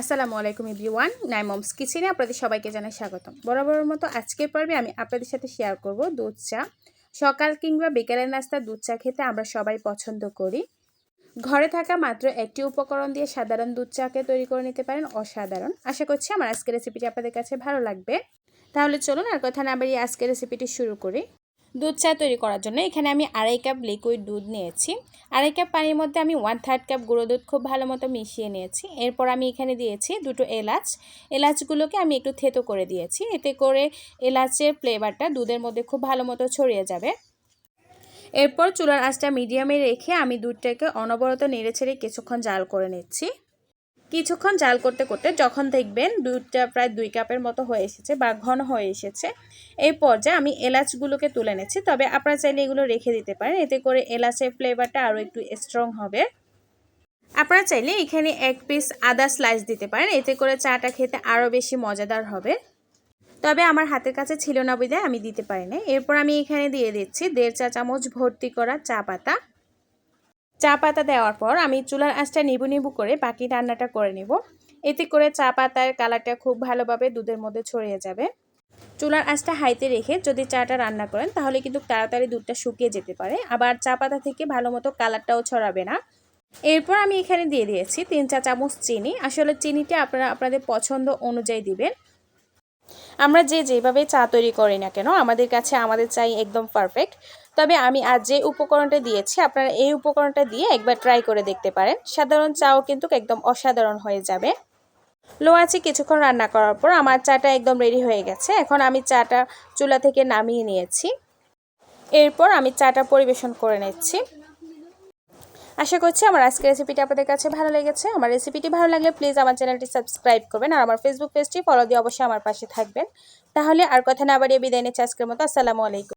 আসসালামু আলাইকুম এভরিওয়ান নাই মমস কিচেনে আপনাদের সবাইকে জানাই স্বাগতম। বরাবরের মতো আজকের পর্বে আমি আপনাদের সাথে শেয়ার করব দুধ চা। সকাল কিংবা বিকেলের নাস্তা দুধ চা খেতে আমরা সবাই পছন্দ করি। ঘরে থাকা মাত্র একটি উপকরণ দিয়ে সাধারণ দুধ চাকে তৈরি করে নিতে পারেন অসাধারণ। আশা করছি আমার আজকের রেসিপিটি আপনাদের কাছে ভালো লাগবে। তাহলে চলুন আর কথা না বাড়িয়ে আজকের রেসিপিটি শুরু করি। দুধ চা তৈরি করার জন্য এখানে আমি আড়াই কাপ লিকুইড দুধ নিয়েছি। আড়াই কাপ পানির মধ্যে আমি ওয়ান থার্ড কাপ গুঁড়ো দুধ খুব ভালো মতো মিশিয়ে নিয়েছি। এরপর আমি এখানে দিয়েছি দুটো এলাচ। এলাচগুলোকে আমি একটু থেতো করে দিয়েছি। এতে করে এলাচের ফ্লেভারটা দুধের মধ্যে খুব ভালো মতো ছড়িয়ে যাবে। এরপর চুলার আঁচটা মিডিয়ামে রেখে আমি দুধটাকে অনবরত নেড়ে ছেড়ে কিছুক্ষণ জাল করে নিচ্ছি। কিছুক্ষণ জাল করতে করতে যখন দেখবেন দুধটা প্রায় দুই কাপের মতো হয়ে এসেছে বা ঘন হয়ে এসেছে, এই পর্যায়ে আমি এলাচগুলোকে তুলে নিচ্ছি। তবে আপনারা চাইলে এগুলো রেখে দিতে পারেন, এতে করে এলাচের ফ্লেভারটা আরও একটু স্ট্রং হবে। আপনারা চাইলে এখানে এক পিস আদা স্লাইস দিতে পারেন, এতে করে চাটা খেতে আরও বেশি মজাদার হবে। তবে আমার হাতের কাছে ছিল না বিদায় আমি দিতে পারি না এরপর আমি এখানে দিয়ে দিচ্ছি দেড় চা চামচ ভর্তি করা চা পাতা। চা পাতা দেওয়ার পর আমি চুলার আঁচটা নিবু নিবু করে বাকি রান্নাটা করে নিব। এতে করে চা পাতার কালারটা খুব ভালোভাবে দুধের মধ্যে ছড়িয়ে যাবে। চুলার আঁচটা হাইতে রেখে যদি চাটা রান্না করেন, তাহলে কিন্তু তাড়াতাড়ি দুধটা শুকিয়ে যেতে পারে। আবার চা পাতা থেকে ভালো মতো কালারটাও ছড়াবে না। এরপর আমি এখানে দিয়ে দিয়েছি তিন চা চামচ চিনি। আসলে চিনিটা আপনারা, আপনাদের পছন্দ অনুযায়ী দিবেন। আমরা যে যেভাবে চা তৈরি করি না কেন, আমাদের কাছে আমাদের চাই একদম পারফেক্ট তবে আমি আজ যে উপকরণটা দিয়েছি, আপনারা এই উপকরণটা দিয়ে একবার ট্রাই করে দেখতে পারেন। সাধারণ চাও কিন্তু একদম অসাধারণ হয়ে যাবে। লো আছে কিছুক্ষণ রান্না করার পর আমার চাটা একদম রেডি হয়ে গেছে। এখন আমি চাটা চুলা থেকে নামিয়ে নিয়েছি। এরপর আমি চাটা পরিবেশন করে নিচ্ছি। আশা করছি আমার আজকের রেসিপিটি আপনাদের কাছে ভালো লেগেছে। আমার রেসিপিটি ভালো লাগলে প্লিজ আমার চ্যানেলটি সাবস্ক্রাইব করবেন আর আমার ফেসবুক পেজটি ফলো দিয়ে অবশ্যই আমার পাশে থাকবেন। তাহলে আর কথা না বাড়িয়ে বিদায় নিচ্ছি আজকের মতো। আসসালামু আলাইকুম।